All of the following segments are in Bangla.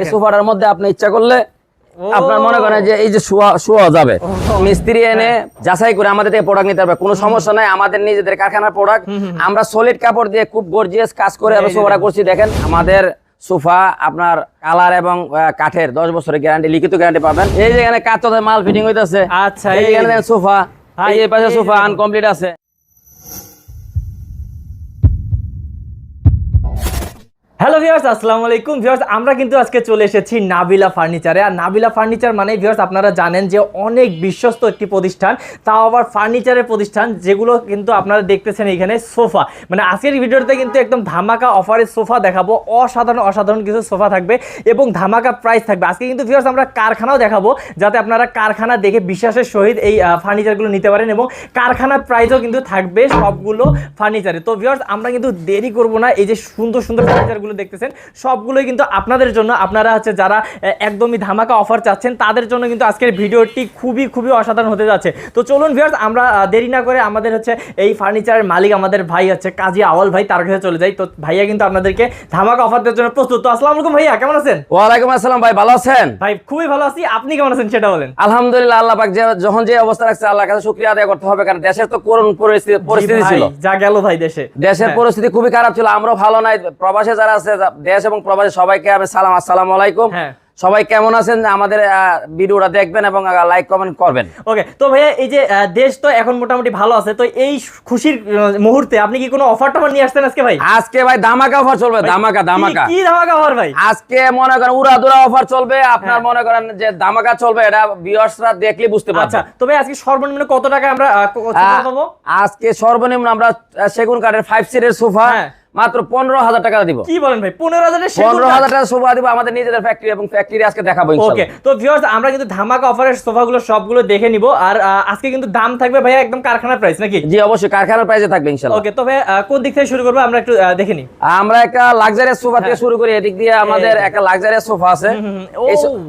এই সোফাটার মধ্যে আপনি ইচ্ছা করলে আপনার মনে করেন যে এই যে শোয়া শোয়া যাবে। মিস্ত্রি এনে যাচাই করে আমাদের থেকে প্রোডাক্ট নিতে পারবে কোনো সমস্যা নাই আমাদের নিজেদের কারখানার প্রোডাক্ট আমরা সলিড কাপড় দিয়ে খুব গর্জিয়াস কাজ করে আমরা সোফাটা করছি। দেখেন আমাদের সোফা আপনার কালার এবং কাঠের দশ বছরের গ্যারান্টি লিখিত গ্যারান্টি পাবেন। এই যে এখানে কাঁচা মাল ফিটিং হইতেছে। আচ্ছা, এই সোফা। এই পাশে সোফা আনকমপ্লিট আছে। হ্যালো ভিউয়ার্স আসসালামু আলাইকুম। ভিউয়ার্স আমরা কিন্তু আজকে চলে এসেছি নাবিলা ফার্নিচারে। আর নাবিলা ফার্নিচার মানে ভিউয়ার্স আপনারা জানেন যে অনেক বিশ্বস্ত একটি প্রতিষ্ঠান। তাও আবার ফার্নিচারের প্রতিষ্ঠান, যেগুলো কিন্তু আপনারা দেখতেছেন এখানে সোফা। মানে আজকের ভিডিওতে কিন্তু একদম ধামাকা অফারের সোফা দেখাবো। অসাধারণ অসাধারণ কিছু সোফা থাকবে এবং ধামাকা প্রাইস থাকবে। আজকে কিন্তু ভিউয়ার্স আমরা কারখানাও দেখাবো, যাতে আপনারা কারখানা দেখে বিশ্বাসের সহিত এই ফার্নিচারগুলো নিতে পারেন এবং কারখানার প্রাইসও কিন্তু থাকবে সবগুলো ফার্নিচারে। তো ভিউয়ার্স আমরা কিন্তু দেরি করব না। এই যে সুন্দর সুন্দর ফার্নিচারগুলো দেখতেছেন সবগুলোই কিন্তু আপনাদের জন্য। আপনারা হচ্ছে যারা একদমই ধামাকা অফার চাচ্ছেন তাদের জন্য কিন্তু আজকের ভিডিওটি খুবই খুবই অসাধারণ হতে যাচ্ছে। তো চলুন ভিউয়ার্স আমরা দেরি না করে আমাদের হচ্ছে এই ফার্নিচারের মালিক আমাদের ভাই হচ্ছে কাজী আওয়াল ভাই তার কাছে চলে যাই। তো ভাইয়া কিন্তু আপনাদেরকে ধামাকা অফার দেওয়ার জন্য প্রস্তুত। তো আসসালামু আলাইকুম ভাইয়া কেমন আছেন? ওয়ালাইকুম আসসালাম ভাই ভালো আছেন? ভাই খুবই ভালো আছি। আপনি কেমন আছেন সেটা বলেন। আলহামদুলিল্লাহ আল্লাহ পাক যখন যে অবস্থা রাখছে আল্লাহর কাছে শুকরিয়া আদায় করতে হবে কারণ দেশের তো করুণ পরিস্থিতি পরিস্থিতি ছিল। যা গেল ভাই দেশে। দেশের হ্যাঁ। পরিস্থিতি খুবই খারাপ ছিল আমরাও ভালো নাই প্রবাসে যারা আছে দেশ এবং প্রবাসে সবাইকে আমি সালাম আসসালামু আলাইকুম। হ্যাঁ। সবাই কেমন আছেন? আমাদের ভিডিওটা দেখবেন এবং লাইক কমেন্ট করবেন। ওকে তো ভাইয়া এই যে দেশ তো এখন মোটামুটি ভালো আছে তো এই খুশির মুহূর্তে আপনি কি কোনো অফার টফার নিয়ে আসছেন আজকে ভাই? আজকে ভাই ধামাকা অফার চলবে ধামাকা ধামাকা। কি ধামাকা অফার ভাই? আজকে মনে করেন উড়াদুরা অফার চলবে আপনার হ্যাঁ। মনে করেন যে ধামাকা চলবে এটা ভিউয়ার্সরা দেখলে বুঝতে আচ্ছা তো ভাই আজকে সর্বনিম্ন কত টাকা আমরা পাবো? আজকে সর্বনিম্ন আমরা সেগুন কাঠের ফাইভ সিটের সোফা। মাত্র পনেরো হাজার টাকা দিব। কি বলেন ভাই? পনেরো হাজারের পনেরো হাজার টাকা সোফা দিব আমাদের নিজেদের ফ্যাক্টরি এবং ফ্যাক্টরি আজকে দেখাবো ওকে তো ভিউয়ার্স আমরা কিন্তু ধামাকা অফারের সোফাগুলো সবগুলো দেখে নিব। আর আজকে কিন্তু দাম থাকবে ভাইয়া একদম কারখানার প্রাইস নাকি? জি অবশ্যই কারখানার প্রাইসে থাকবে ইনশাআল্লাহ ওকে তো ভাই কোন দিক থেকে শুরু করব? আমরা একটু দেখে নিই। আমরা একটা লাক্সারিয়াস সোফা থেকে শুরু করি এদিক দিয়ে আমাদের একটা লাক্সারিয়াস সোফা আছে। ও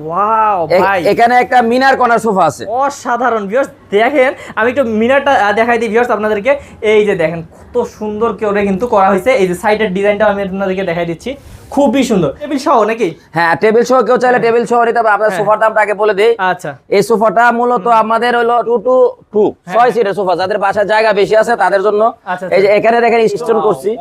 ওয়াও ভাই। এখানে একটা মিনার কর্নার সোফা আছে। অসাধারণ ভিউয়ার্স দেখেন আমি একটু মিনারটা দেখাই দিই ভিউয়ার্স আপনাদেরকে। এই যে দেখেন কত সুন্দর করে কিন্তু করা হয়েছে। এই যে সাইডের ডিজাইনটা আমি আপনাদেরকে দেখাই দিচ্ছি। খুবই সুন্দর। টেবিল সহ নাকি? হ্যাঁ টেবিল সহ কেউ চাইলে টেবিল সহ নিতে হবে আপনার হ্যাঁ। সোফার দামটা আগে বলে দেই। আচ্ছা। এই সোফাটা মূলত আমাদের হলো টু টু টু ছয় সিটের সোফা। যাদের বাসায় জায়গা বেশি আছে তাদের জন্য হ্যাঁ। আচ্ছা, এই যে আচ্ছা। এখানে দেখেন স্টোন করছি।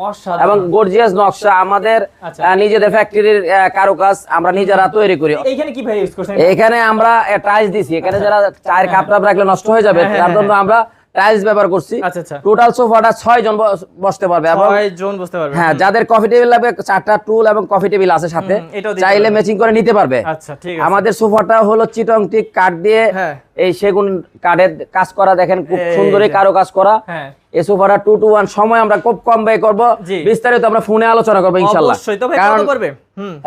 এবং গর্জিয়াস নকশা। আমাদের আচ্ছা। নিজেদের ফ্যাক্টরির কারুকাজ আমরা নিজেরা তৈরি করি। এইখানে কি ভাই ইউজ করছেন? এখানে আমরা টাইলস দিছি। এখানে যারা চায়ের কাপ টাপ রাখলে নষ্ট হয়ে যাবে হ্যাঁ, হ্যাঁ, তার জন্য আমরা টাইলস ব্যবহার করছি। আচ্ছা, আচ্ছা। টোটাল সোফাটা ছয় জন বস- বসতে পারবে জন পারবে। হ্যাঁ যাদের কফি টেবিল লাগবে চারটা টুল এবং কফি টেবিল আছে সাথে। চাইলে ম্যাচিং করে নিতে পারবে। আচ্ছা আমাদের সোফাটা হলো চিটং টিক কাঠ দিয়ে হ্যাঁ। এই সেগুন কাঠের কাজ করা দেখেন খুব এই সুন্দর কারও কাজ করা। হ্যাঁ। এই সোফাটা টু টু ওয়ান সময় আমরা খুব কম ব্যয় করব। বিস্তারিত আমরা ফোনে আলোচনা করব ইনশাল্লাহ কারণ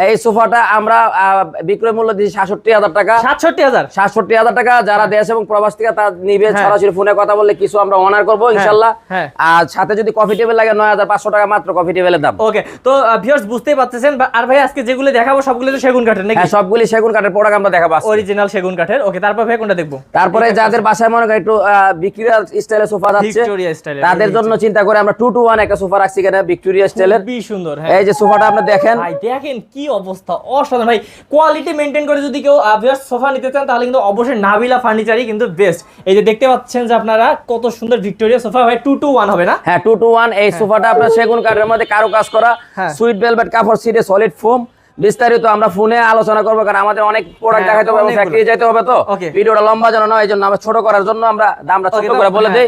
এই সোফাটা আমরা বিক্রয় মূল্য দিচ্ছি সাতষট্টি হাজার টাকা। সাতষট্টি হাজার? সাতষট্টি হাজার টাকা যারা দেশ এবং প্রবাস থেকে তা নিবে হ্যাঁ। সরাসরি ফোনে কথা বললে কিছু আমরা অনার করব ইনশাল্লাহ। হ্যাঁ। আর সাথে যদি কফি টেবিল লাগে নয় হাজার পাঁচশো টাকা মাত্র কফি টেবিলের দাম। ওকে তো ভিউয়ার্স বুঝতেই পারতেছেন আর ভাই আজকে যেগুলো দেখাবো সবগুলো তো সেগুন কাঠের নাকি? হ্যাঁ সবগুলি সেগুন কাঠের প্রোডাক্ট আমরা দেখাবো অরিজিনাল সেগুন কাঠের। ওকে তারপর ভাই কোনটা দেখব? তারপরে যাদের বাসায় মনে করেন একটু ভিক্টোরিয়া স্টাইলের সোফা যাচ্ছে তাদের জন্য চিন্তা করে আমরা টু টু ওয়ান একটা সোফা রাখছি এখানে ভিক্টোরিয়া স্টাইলের খুবই সুন্দর হ্যাঁ। এই যে সোফাটা আপনি দেখেন। দেখেন কি অবস্থা? অসাধারণ। ভাই কোয়ালিটি মেনটেন করে যদি কেউ আভিয়াস সোফা নিতে চান তাহলে কিন্তু অবশ্যই নাবিলা ফার্নিচারই কিন্তু বেস্ট এই যে দেখতে পাচ্ছেন যে আপনারা কত সুন্দর ভিক্টোরিয়া সোফা ভাই টু টু ওয়ান হবে না? হ্যাঁ টু টু ওয়ান এই সোফাটা আপনার সেগুন কাঠের মধ্যে কারও কাজ করা। হ্যাঁ। সুইট ভেলভেট কাপড় সিটে সলিড ফোম বিস্তারিত আমরা ফোনে আলোচনা করব কারণ আমাদের অনেক প্রোডাক্ট হ্যাঁ, দেখাতে হবে ফ্যাক্টরি যেতে হবে তো। ভিডিওটা লম্বা যেন নয় এই জন্য আমরা ছোট করার জন্য আমরা দামটা ছোট করে বলে হ্যাঁ, দিই।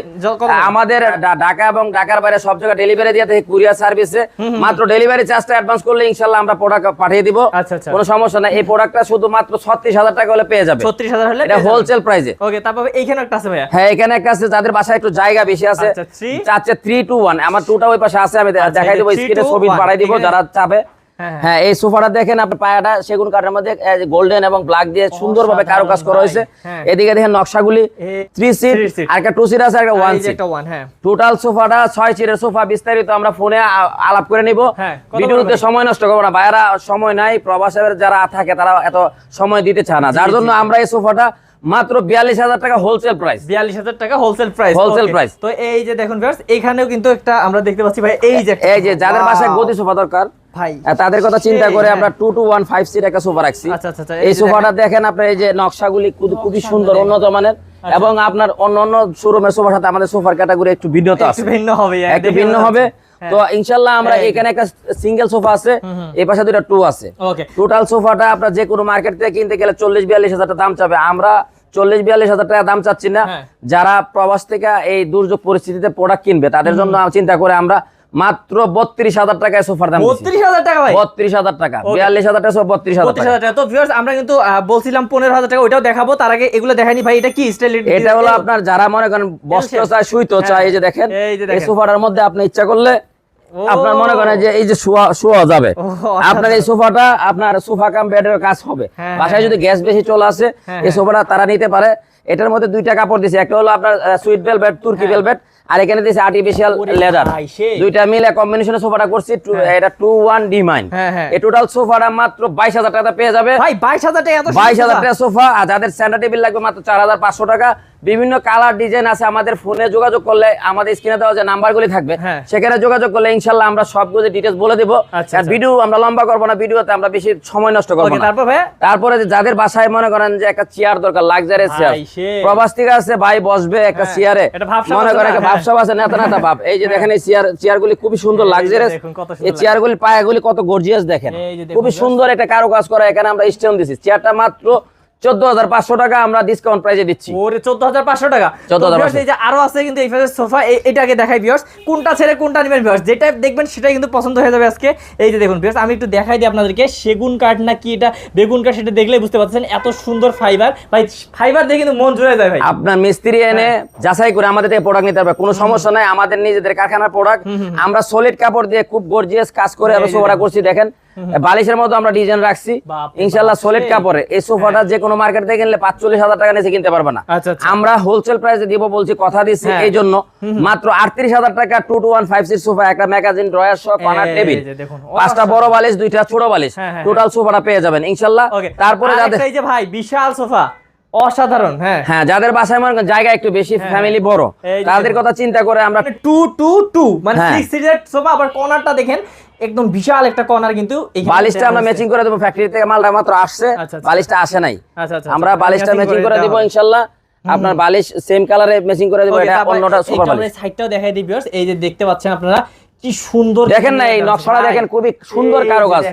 আমাদের ঢাকা এবং ঢাকার বাইরে সব জায়গায় ডেলিভারি দিয়ে থাকে কুরিয়ার সার্ভিসে। মাত্র ডেলিভারি চার্জটা অ্যাডভান্স করলে ইনশাল্লাহ আমরা প্রোডাক্ট পাঠিয়ে দিব। আচ্ছা, আচ্ছা। কোনো সমস্যা নাই এই প্রোডাক্টটা শুধু মাত্র ছত্রিশ হাজার টাকা হলে পেয়ে যাবে। ছত্রিশ হাজার হলে এটা হোলসেল প্রাইসে ওকে তারপর এইখানে একটা আছে ভাইয়া। হ্যাঁ এখানে একটা আছে যাদের বাসায় একটু জায়গা বেশি আছে। আচ্ছা? চাচ্ছে থ্রি টু ওয়ান আমার টুটা ওই পাশে আছে আমি দেখাই দেবো স্ক্রিনে ছবি বাড়াই দিব যারা চাবে। হ্যাঁ, হ্যাঁ এই সোফাটা দেখেন আপনার পায়াটা সেগুন কাঠের মধ্যে গোল্ডেন এবং ব্ল্যাক দিয়ে সুন্দরভাবে কারও কাজ করা হয়েছে। হ্যাঁ। এদিকে দেখেন নকশাগুলি থ্রি সিট আর একটা টু সিট আছে আর একটা ওয়ান সিট টোটাল সোফাটা ছয় সিটের সোফা বিস্তারিত আমরা ফোনে আলাপ করে নিব। হ্যাঁ, ভিডিওতে সময় নষ্ট করব না। ভাইয়ারা সময় নাই প্রবাসের যারা থাকে তারা এত সময় দিতে চায় না। যার জন্য আমরা এই সোফাটা মাত্র বিয়াল্লিশ হাজার টাকা হোলসেল প্রাইস বিয়াল্লিশ হাজার টাকা হোলসেল প্রাইস হোলসেল প্রাইস তো এই যে দেখুন এখানেও কিন্তু একটা আমরা দেখতে পাচ্ছি ভাই এই যে এই যে যাদের বাসায় গদি সোফা দরকার ভাই তাদের কথা চিন্তা করে হ্যাঁ। আমরা two two one five seat একটা সোফা রাখছি। আচ্ছা, আচ্ছা, আচ্ছা, এই সোফাটা দেখেন। আপনার এই যে নকশাগুলি খুবই সুন্দর উন্নত মানের। এবং আপনার অন্য অন্য শোরুমের সোফার সাথে আমাদের সোফার ক্যাটাগরি একটু ভিন্নতা আছে। ভিন্ন হবে একটু ভিন্ন হবে। তো ইনশাল্লাহ আমরা হ্যাঁ। এখানে একটা সিঙ্গেল সোফা আছে এই পাশে দুইটা টু আছে। টোটাল সোফাটা আপনার যে কোনো মার্কেট থেকে কিনতে গেলে চল্লিশ বিয়াল্লিশ হাজার টাকা দাম চাবে। আমরা চল্লিশ বিয়াল্লিশ হাজার টাকা দাম চাচ্ছি না। হ্যাঁ। যারা প্রবাস থেকে এই দুর্যোগ পরিস্থিতিতে প্রোডাক্ট কিনবে তাদের জন্য চিন্তা করে আমরা মাত্র বত্রিশ হাজার টাকায় সোফার দাম বত্রিশ হাজার টাকা ভাই? বত্রিশ হাজার টাকা বিয়াল্লিশ হাজার টাকা বত্রিশ হাজার টাকা। তো ভিউয়ার্স আমরা কিন্তু বলছিলাম পনেরো হাজার টাকা ওইটাও দেখাবো তার আগে এগুলো দেখাইনি ভাই এটা কি স্টাইল এটা হলো আপনার যারা মনে করেন বস্ত্র? চায় সুইতো হ্যাঁ। চায় এই যে দেখেন এই সোফাটার মধ্যে আপনি ইচ্ছা করলে আপনার মনে করেন যে এই যে শোয়া শোয়া যাবে। আপনার এই সোফাটা আপনার সোফা কাম বেডের কাজ হবে। হ্যাঁ, বাসায় যদি গ্যাস বেশি চলে আসে হ্যাঁ, এই সোফাটা তারা নিতে পারে। এটার মধ্যে দুইটা কাপড় দিছে। একটা হলো আপনার সুইট ভেলভেট তুর্কি ভেলভেট আর এখানে দিয়েছে আর্টিফিশিয়াল লেদার দুইটা মিলে কম্বিনেশনে সোফাটা করছি এটা টু ওয়ান ডি মাইন হ্যাঁ, হ্যাঁ। এই টোটাল সোফাটা মাত্র বাইশ হাজার টাকা পেয়ে যাবে। ভাই বাইশ হাজার টাকা এত বাইশ হাজার সুন্দর টাকা সোফা আর যাদের স্ট্যান্ডার্ড টেবিল লাগবে মাত্র চার হাজার পাঁচশো টাকা। বিভিন্ন কালার ডিজাইন আছে আমাদের ফোনে যোগাযোগ করলে আমাদের স্ক্রিনে দেওয়া যে নাম্বারগুলি থাকবে হ্যাঁ। সেখানে যোগাযোগ করলে ইনশাল্লাহ আমরা সবগুলো ডিটেলস বলে দিব। আচ্ছা, আর আচ্ছা। ভিডিও আমরা লম্বা করব না ভিডিওতে আমরা বেশি সময় নষ্ট করব না। তারপর ভাই তারপরে যে যাদের বাসায় মনে করেন যে একটা চেয়ার দরকার লাক্সারি চেয়ার। প্রবাস থেকে আছে ভাই বসবে একটা হ্যাঁ, চেয়ারে মনে আছে করেন একটা হ্যাঁ। আছে নেতা নেতা ভাব এই যে দেখেন এই চেয়ার চেয়ারগুলি খুবই সুন্দর সুন্দর এই চেয়ারগুলি পায়াগুলি কত গর্জিয়াস দেখুন। খুবই সুন্দর একটা কারুকাজ করা এখানে আমরা স্টেন দিছি। চেয়ারটা মাত্র চোদ্দ হাজার পাঁচশো টাকা আমরা ডিসকাউন্ট প্রাইজে দিচ্ছি। ওরে চোদ্দ হাজার পাঁচশো টাকা? 14,500 এই যে আরও আছে কিন্তু এই ফাঁসের সোফা এটাকে দেখাই ভিউয়ার্স কোনটা ছেড়ে কোনটা নেবেন ভিউয়ার্স যেটা দেখবেন সেটাই কিন্তু পছন্দ হয়ে যাবে আজকে। এই যে দেখুন ভিউয়ার্স আমি একটু দেখাই দিই আপনাদেরকে। সেগুন কাঠ না কি এটা? বেগুন কাঠ সেটা দেখলেই বুঝতে পারছেন এত সুন্দর ফাইবার ভাই ফাইবার দেখে কিন্তু মন জুড়ে যায় ভাই। আপনার মিস্ত্রি এনে যাচাই করে আমাদের থেকে প্রোডাক্ট নিতে পারবে। কোনো সমস্যা নাই আমাদের নিজেদের কারখানার প্রোডাক্ট আমরা সলিড কাপড় দিয়ে খুব গর্জিয়াস কাজ করে আমরা এই সোফাটা করছি দেখেন। বালিশের মতো আমরা ডিজাইন রাখছি। ইনশাল্লাহ সলিড কাপড়ে। এই সোফাটা যে কোনো মার্কেট থেকে কিনলে পাঁচচল্লিশ হাজার টাকা নিচে কিনতে পারবে না। আচ্ছা, আচ্ছা। আমরা হোলসেল প্রাইসে দিব বলছি কথা দিচ্ছি হ্যাঁ। এই জন্য মাত্র আটত্রিশ হাজার টাকা two two one five six sofa একটা ম্যাগাজিন ড্রয়ার সহ কর্নার টেবিল পাঁচটা বড় বালিশ দুইটা ছোট বালিশ। হ্যাঁ, হ্যাঁ, টোটাল সোফাটা পেয়ে যাবেন ইনশাল্লাহ। তারপরে যাদের ভাই বিশাল সোফা অসাধারণ হ্যাঁ হ্যাঁ যাদের বাসায় মনে করেন জায়গা একটু বেশি ফ্যামিলি বড় তাদের কথা চিন্তা করে আমরা টু টু টু মানে। সিক্স সিটের সোফা আবার কর্নারটা দেখেন একদম বিশাল একটা কর্নার কিন্তু বালিশটা আমরা। ম্যাচিং করে দেবো ফ্যাক্টরি থেকে মালটা মাত্র আসছে আচ্ছা, আচ্ছা। বালিশটা আসে নাই আচ্ছা, আচ্ছা, আমরা। বালিশটা ম্যাচিং করে দিব ইনশাল্লাহ আপনার বালিশ সেম কালারে ম্যাচিং করে দেবো এটা অন্যটা সুপার বালিশ সাইডটাও দেখাই দিই viewers। এই যে দেখতে পাচ্ছেন আপনারা কি সুন্দর দেখেন না এই নকশাটা দেখেন খুবই সুন্দর কারুকাজ।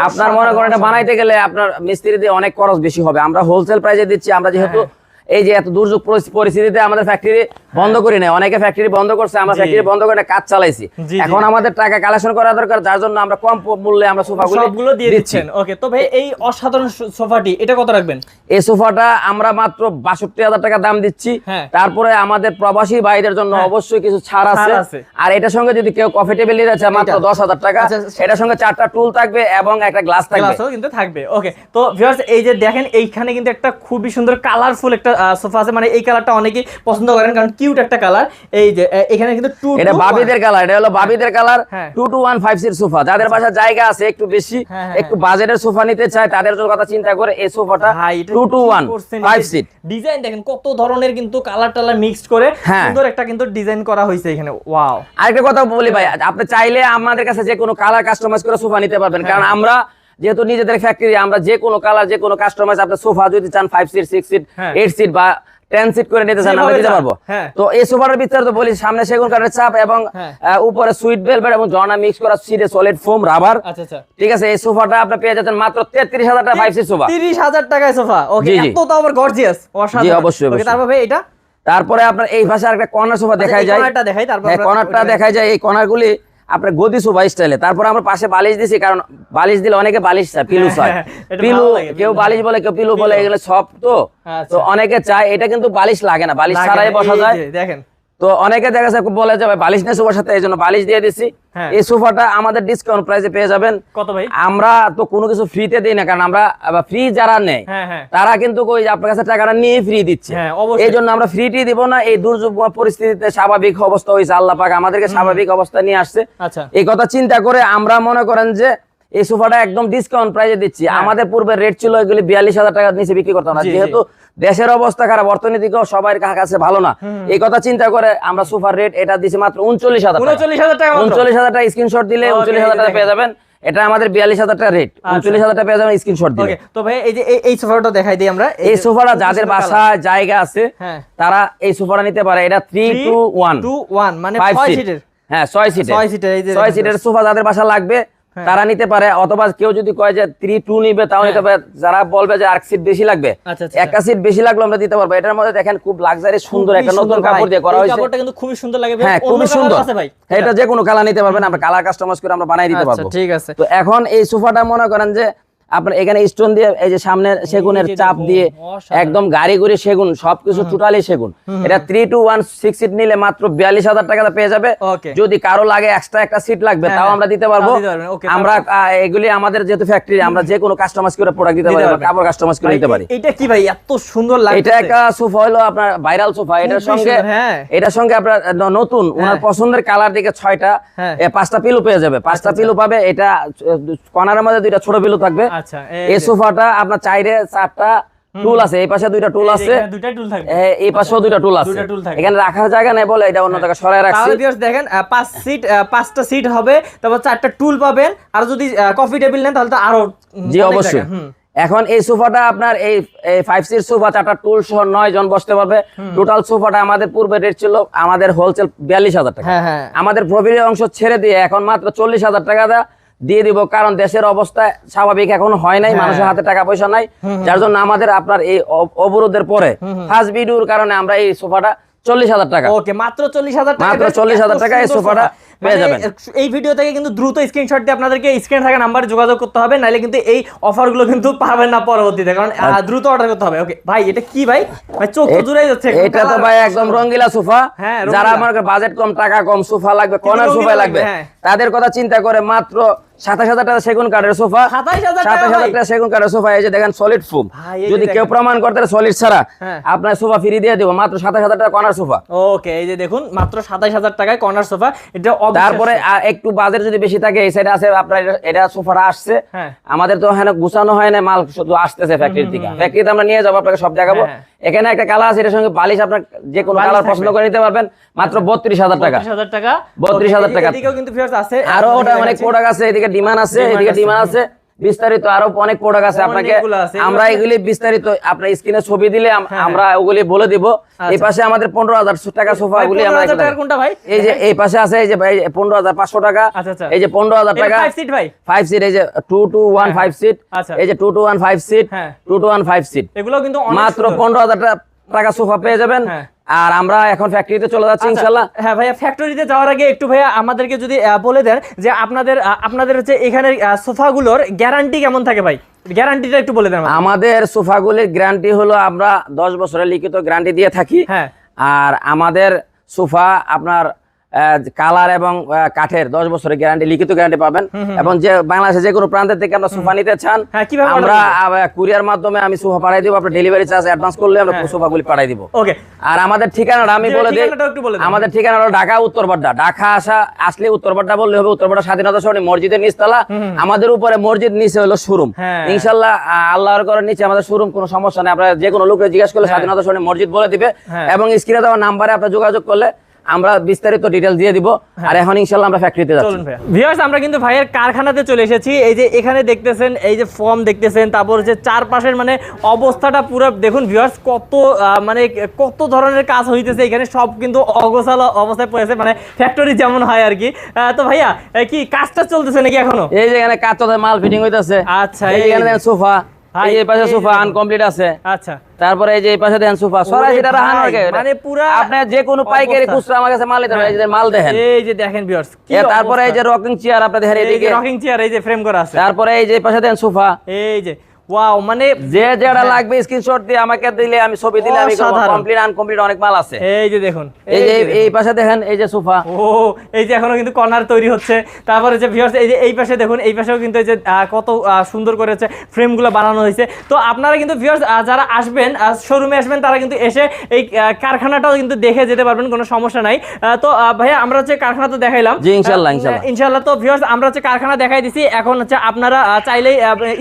আপনার মনে করেন এটা বানাইতে গেলে আপনার মিস্ত্রি দিয়ে অনেক খরচ বেশি হবে। আমরা হোলসেল প্রাইসে দিচ্ছি আমরা যেহেতু হ্যাঁ। এই যে এত দুর্যোগ পরিস্থি- পরিস্থিতিতে আমাদের ফ্যাক্টরি বন্ধ করি নাই। অনেকে ফ্যাক্টরি বন্ধ করছে আমরা ফ্যাক্টরি বন্ধ করে কাজ চালাইছি। এখন আমাদের টাকা কালেকশন করা দরকার যার জন্য আমরা কম মূল্যে আমরা সোফাগুলো সবগুলো দিয়ে দিচ্ছেন। ওকে তো ভাই এই অসাধারণ সোফাটি এটা কত রাখবেন? এই সোফাটা আমরা মাত্র বাষট্টি হাজার টাকা দাম দিচ্ছি। হ্যাঁ। তারপরে আমাদের প্রবাসী ভাইদের জন্য হ্যাঁ। অবশ্যই কিছু ছাড় আছে। আর এটার সঙ্গে যদি কেউ কফি টেবিল নিতে চায় মাত্র এটা। দশ হাজার টাকা। আচ্ছা, আচ্ছা। এটার সঙ্গে চারটা টুল থাকবে এবং একটা গ্লাস থাকবে। গ্লাসও কিন্তু থাকবে। ওকে তো ভিউয়ার্স এই যে দেখেন এইখানে কিন্তু একটা খুবই সুন্দর কালারফুল একটা সোফা আছে। মানে এই কালারটা অনেকেই পছন্দ করেন কারণ কিউট একটা কালার এই যে এখানে কিন্তু টু এটা বাবিদের কালার এটা হলো বাবিদের কালার হ্যাঁ। Two two one five seat sofa যাদের বাসায় জায়গা আছে একটু বেশি হ্যাঁ, হ্যাঁ, একটু বাজেটের সোফা নিতে চায় তাদের জন্য কথা চিন্তা করে এই সোফাটা two two one five seat design দেখেন কত ধরনের কিন্তু কালার টালার মিক্সড করে হ্যাঁ। সুন্দর একটা কিন্তু ডিজাইন করা হয়েছে এখানে। ওয়াও আরেকটা কথা বলি ভাই আপনি চাইলে আমাদের কাছে যে কোনো কালার কাস্টমাইজ করে সোফা নিতে পারবেন। কারণ হ্যাঁ। আমরা যেহেতু নিজেদের ফ্যাক্টরি আমরা যে কোনো কালার যে কোনো কাস্টমাইজ আপনার সোফা যদি চান ফাইভ সিট সিক্স সিট হ্যাঁ। এইট সিট বা টেন করে নিতে চান আমরা দিতে পারব। হ্যাঁ। তো এই সোফাটার ভিতরে বলি সামনে সেগুন কাঠের চাপ এবং হ্যাঁ। উপরে সুইট বেলভেট এবং জর্না মিক্স করা সিটে সলিড ফোম রাবার আচ্ছা আচ্ছা। ঠিক আছে এই সোফাটা আপনি পেয়ে যাচ্ছেন মাত্র তেত্রিশ হাজার টাকা ফাইভ সিট সোফা। তিরিশ হাজার টাকায় সোফা। ওকে জি, জি। এত তো আবার গর্জিয়াস অসাধারণ। জি, অবশ্যই, তারপর ভাই এটা তারপরে আপনার এই পাশে একটা কর্নার সোফা আচ্ছা, দেখাই যায়। দেখাই, তারপর হ্যাঁ কর্নারটা ওইটা- দেখা যায়। এই কর্নারগুলি আপনার গদি সোফা স্টাইলে। তারপর আমরা পাশে বালিশ দিছি কারণ বালিশ দিলে অনেকে বালিশ চায় পিলু চায়। হ্যাঁ, পিলু কেউ বালিশ বলে কেউ পিলু বলে এগুলো সব তো। আচ্ছা। তো অনেকে চায় এটা কিন্তু বালিশ লাগে না বালিশ ছাড়াই বসা যায়। দেখেন। তো অনেকে দেখা যাচ্ছে বলে যাবে বালিশ নেই সোফার সাথে এই জন্য বালিশ দিয়ে দিছি। হ্যাঁ। এই সোফাটা আমাদের ডিসকাউন্ট প্রাইসে পেয়ে যাবেন। কত ভাই? আমরা তো কোনো কিছু ফ্রিতে দিই না কারণ আমরা ফ্রি যারা নেয় হ্যাঁ হ্যাঁ। তারা কিন্তু ওই যে আপনার কাছে টাকাটা নিয়ে ফ্রি দিচ্ছে। এই জন্য আমরা ফ্রিটি দিব না। এই দুর্যোগ পরিস্থিতিতে স্বাভাবিক অবস্থা হয়েছে আল্লাহ পাক আমাদেরকে স্বাভাবিক অবস্থা নিয়ে আসছে। আচ্ছা। এই কথা চিন্তা করে আমরা মনে করেন যে এই সোফাটা একদম ডিসকাউন্ট প্রাইসে দিচ্ছি। আমাদের পূর্বে রেট ছিল এগুলি বিয়াল্লিশ হাজার টাকার নিচে বিক্রি করতাম না। যেহেতু দেশের অবস্থা খারাপ অর্থনীতিকেও সবার কাছে ভালো না। এই কথা চিন্তা করে আমরা সোফার রেট এটা দিচ্ছি মাত্র উনচল্লিশ হাজার উনচল্লিশ হাজার টাকা উনচল্লিশ হাজার টাকা স্ক্রিনশট দিলে উনচল্লিশ হাজার টাকা পেয়ে যাবেন। এটা আমাদের বিয়াল্লিশ হাজার টাকা রেট উনচল্লিশ হাজার টাকা পেয়ে যাবেন স্ক্রিনশট দিলে। তো ভাই এই যে এই- সোফাটা দেখাই দিই আমরা। এই সোফাটা যাদের বাসায় জায়গা আছে হ্যাঁ। তারা এই সোফাটা নিতে পারে। এটা three two one two one মানে ফাইভ সিটের হ্যাঁ ছয় সিটের ছয় সিটের সোফা যাদের বাসা লাগবে হ্যাঁ। তারা নিতে পারে অথবা কেউ যদি কয় যে থ্রি টু নিবে তাও নিতে পারে। যারা বলবে যে আর্ক সিট বেশি লাগবে আচ্ছা, আচ্ছা, একটা সিট বেশি লাগল আমরা দিতে পারব। এটার মধ্যে দেখেন খুব লাক্সারি সুন্দর একটা নতুন কাপড় দিয়ে করা হয়েছে। কাপড়টা কিন্তু খুবই সুন্দর লাগে। হ্যাঁ খুবই সুন্দর। আছে ভাই। হ্যাঁ, এটা যে কোনো কালার নিতে পারবেন আমরা কালার কাস্টমাইজ করে আমরা বানাই দিতে আচ্ছা পারব। ঠিক আছে। তো এখন এই সোফাটা মনে করেন যে আপনার এখানে স্টোন দিয়ে এই যে সামনে সেগুনের চাপ দিয়ে একদম গাড়ি করে সেগুন সবকিছু টোটালি সেগুন। এটা three two one six seat নিলে মাত্র বিয়াল্লিশ হাজার টাকা পেয়ে যাবে। যদি কারও লাগে এক্সট্রা একটা সিট লাগবে হ্যাঁ, তাও হ্যাঁ, আমরা দিতে পারব। আমরা এগুলি আমাদের যেহেতু ফ্যাক্টরি আমরা যে কোনো কাস্টমাইজ করে প্রোডাক্ট দিতে পারি কাপড় কাস্টমাইজ করে দিতে পারি। এটা কি ভাই? এত সুন্দর লাগে এটা একটা সোফা হলো আপনার ভাইরাল সোফা এটার সঙ্গে হ্যাঁ। এটার সঙ্গে আপনার নতুন ওনার পছন্দের কালার দিকে ছয়টা। পাঁচটা পিলু পেয়ে যাবে। পাঁচটা পিলু পাবে। এটা কর্নারের মধ্যে দুইটা ছোট পিলু থাকবে। আচ্ছা এই সোফাটা আপনার চাইরে চারটা টুল আছে এই পাশে দুইটা টুল আছে। দুটা টুল থাকবে। এই পাশেও দুইটা টুল আছে। দুইটা। এখানে রাখার জায়গা নেই বলে এটা অন্য জায়গায় সরাই রাখছি। তাহলে viewers দেখেন পাঁচ সিট পাঁচটা সিট হবে তারপর চারটা টুল পাবেন। আর যদি কফি টেবিল নেন তাহলে তো আরও জি অবশ্যই। এখন এই সোফাটা আপনার এই ফাইভ সিট সোফা চারটা টুল সহ নয় জন বসতে পারবে। টোটাল সোফাটা আমাদের পূর্বে রেট ছিল আমাদের হোলসেল বিয়াল্লিশ হাজার টাকা। হ্যাঁ হ্যাঁ। আমাদের প্রফিটের অংশ ছেড়ে দিয়ে এখন মাত্র চল্লিশ হাজার টাকা দা- দিয়ে দিব কারণ দেশের অবস্থা স্বাভাবিক এখন হয় নাই হ্যাঁ। মানুষের হাতে টাকা পয়সা নাই। যার জন্য আমাদের আপনার এই অবরোধের পরে ফার্স্ট ভিডিওর কারণে আমরা এই সোফাটা চল্লিশ হাজার টাকা। ওকে মাত্র চল্লিশ হাজার টাকা। মাত্র বেশ 40,000 টাকা এই সোফাটা সোফা। পেয়ে মানে যাবেন। এই ভিডিও থেকে কিন্তু দ্রুত স্ক্রিনশট দিয়ে আপনাদেরকে স্ক্রিনে থাকা নাম্বারে যোগাযোগ করতে হবে নাহলে কিন্তু এই অফারগুলো কিন্তু পাবেন না পরবর্তীতে কারণ দ্রুত অর্ডার করতে হবে। ওকে ভাই এটা কি ভাই? ভাই চোখ যাচ্ছে এটা তো ভাই একদম রঙ্গিলা সোফা। হ্যাঁ, যারা আমার বাজেট কম টাকা কম সোফা লাগবে কর্নার সোফা লাগবে, লাগবে হ্যাঁ। তাদের কথা চিন্তা করে মাত্র সাতাশ হাজার টাকা সেগুন কাঠের সোফা। সাতাশ হাজার টাকা সেগুন কাঠের সোফা এই যে দেখেন সলিড ফুম ভাই, এই যে যদি কেউ প্রমাণ করতে সলিড ছাড়া হ্যাঁ। আপনার সোফা ফ্রি দিয়ে দেবো মাত্র সাতাশ হাজার টাকা কর্নার সোফা। ওকে এই যে দেখুন মাত্র সাতাইশ হাজার টাকায় কর্নার সোফা। এটা তারপরে একটু বাজেট যদি বেশি থাকে এই সাইডে আছে আপনার এটা- সোফাটা আসছে। হ্যাঁ। আমাদের তো এখানে গুছানো হয় না মাল শুধু আসতেছে ফ্যাক্টরি থেকে। ফ্যাক্টরিতে আমরা নিয়ে যাব আপনাকে সব দেখাবো। হ্যাঁ। এখানে একটা কালার আছে এটার সঙ্গে বালিশ আপনার যে কোনো কালার। পছন্দ করে নিতে পারবেন মাত্র বত্রিশ হাজার টাকা। 32,000 টাকা। 32,000 Okay, টাকা। কিন্তু আছে। আরও ওটা অনেক প্রোডাক্ট আছে এদিকে ডিমান্ড আছে এদিকে ডিমান্ড আছে বিস্তারিত আরও অনেক প্রোডাক্ট আছে আপনাকে আমরা এগুলি বিস্তারিত আপনার স্ক্রিনে ছবি দিলে হ্যাঁ। আমরা ওগুলি বলে দিব এই পাশে আমাদের পনেরো হাজার টাকা সোফা গুলি আমরা 15,000 এখানে- টাকার কোনটা ভাই? এই যে এই পাশে আছে এই যে ভাই পনেরো হাজার পাঁচশো টাকা আচ্ছা, আচ্ছা। এই যে পনেরো হাজার টাকা? ফাইভ সিট এই যে টু টু ওয়ান হ্যাঁ, ফাইভ সিট আচ্ছা। এই যে two two one five seat হ্যাঁ। Two two one five seat এগুলো কিন্তু মাত্র পনেরো হাজার টাকা সোফা পেয়ে যাবেন। হ্যাঁ। আর আমরা এখন ফ্যাক্টরিতে চলে যাচ্ছি আচ্ছা, ইনশাল্লাহ। হ্যাঁ ভাইয়া ফ্যাক্টরিতে যাওয়ার আগে একটু ভাইয়া আমাদেরকে যদি বলে দেন যে আপনাদের আপনাদের হচ্ছে এখানে সোফাগুলোর গ্যারান্টি কেমন থাকে ভাই? গ্যারান্টিটা একটু বলে দেন আমাদের। আমাদের সোফাগুলির গ্যারান্টি হলো আমরা দশ বছরের লিখিত গ্যারান্টি দিয়ে থাকি। হ্যাঁ। আর আমাদের সোফা আপনার কালার এবং কাঠের দশ বছরের গ্যারান্টি লিখিত গ্যারান্টি পাবেন। এবং যে বাংলাদেশে যে কোনো প্রান্তের থেকে আমরা সোফা নিতে চান হ্যাঁ, আমরা কুরিয়ার মাধ্যমে আমি সোফা পাঠাই দিব আপনার ডেলিভারি চার্জ অ্যাডভান্স করলে আমরা সোফাগুলি পাঠাই দিব। ওকে আর আমাদের ঠিকানাটা আমি বলে দিই। আমাদের ঠিকানা হলো ঢাকা উত্তরপাড্ডা ঢাকা আসা আসলে উত্তরপাড্ডা বললে হবে উত্তরপাড্ডা স্বাধীনতা সরণি মসজিদের নিচতলা। আমাদের উপরে মসজিদ নিচে হলো শোরুম হ্যাঁ। ইনশাল্লাহ আল্লাহর করে নিচে আমাদের শোরুম কোনো সমস্যা নেই। আপনারা যে কোনো লোকে জিজ্ঞাসা করলে স্বাধীনতা সরণি মসজিদ বলে দিবে। হ্যাঁ। এবং স্ক্রিনে দেওয়া নাম্বারে আপনার যোগাযোগ করলে আমরা বিস্তারিত ডিটেল দিয়ে দিব আর এখন ইনশাল্লাহ আমরা ফ্যাক্টরিতে যাচ্ছি। ভিউয়ার্স আমরা কিন্তু ভাইয়ের কারখানাতে চলে এসেছি। এই যে এখানে দেখতেছেন এই যে ফর্ম দেখতেছেন তারপর যে চারপাশের মানে অবস্থাটা পুরো দেখুন ভিউয়ার্স কত মানে কত ধরনের কাজ হইতেছে। এখানে সব কিন্তু অগোছালো অবস্থায় পড়েছে মানে ফ্যাক্টরি যেমন হয় আর কি। তো ভাইয়া কি কাজটা চলতেছে নাকি এখনও? এই যে এখানে কাজ চলছে মাল ফিটিং হইতাছে। আচ্ছা, এই যে এখানে সোফা। এই এই পাশে সোফা আনকমপ্লিট আছে। আচ্ছা। তারপরে এই যে এই পাশে দেন সোফা সরাই সেটা রাহান আগে মানে পুরা আপনি যে কোনো পাইকারি খুচরা আমার কাছে মাল নিতে পারেন এই যে মাল দেখেন। এই যে দেখেন ভিউয়ার্স তারপরে এই যে রকিং চেয়ার আপনি দেখেন রকিং চেয়ার এই যে ফ্রেম করা আছে। তারপরে এই যে পাশে দেন সোফা। এই যে ওয়াও মানে যে যেটা লাগবে স্ক্রিনশট দিয়ে আমাকে দিলে আমি ছবি দিলে আমি কমপ্লিট আনকমপ্লিট অনেক মাল আছে। এই যে দেখুন এই যে এই পাশে দেখেন এই যে সোফা। ও এই যে এখনও কিন্তু কর্নার তৈরি হচ্ছে। তারপরে যে ভিউয়ার্স এই যে এই পাশে দেখুন এই পাশেও কিন্তু এই যে কত সুন্দর করে হচ্ছে ফ্রেমগুলো বানানো হয়েছে। তো আপনারা কিন্তু ভিউয়ার্স যারা আসবেন শোরুমে আসবেন তারা কিন্তু এসে এই কারখানাটাও কিন্তু দেখে যেতে পারবেন কোনো সমস্যা নাই। তো ভাইয়া আমরা হচ্ছে কারখানা তো দেখাইলাম। জি, ইনশাল্লাহ। ইনশাল্লাহ। তো ভিউয়ার্স আমরা হচ্ছে কারখানা দেখাই দিছি। এখন হচ্ছে আপনারা চাইলেই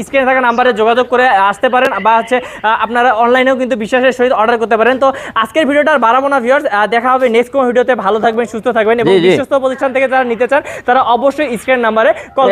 স্ক্রিনে থাকা নাম্বারে যোগাযোগ করে আসতে পারেন বা হচ্ছে আপনারা অনলাইনেও কিন্তু বিশ্বাসের সহিত অর্ডার করতে পারেন। তো আজকের ভিডিওটা আর বাড়াবো না ভিউয়ার্স দেখা হবে নেক্সট কোনো ভিডিওতে ভালো থাকবেন সুস্থ থাকবেন এবং। বিশ্বস্ত প্রতিষ্ঠান থেকে যারা নিতে চান তারা অবশ্যই স্ক্রিন নাম্বারে কল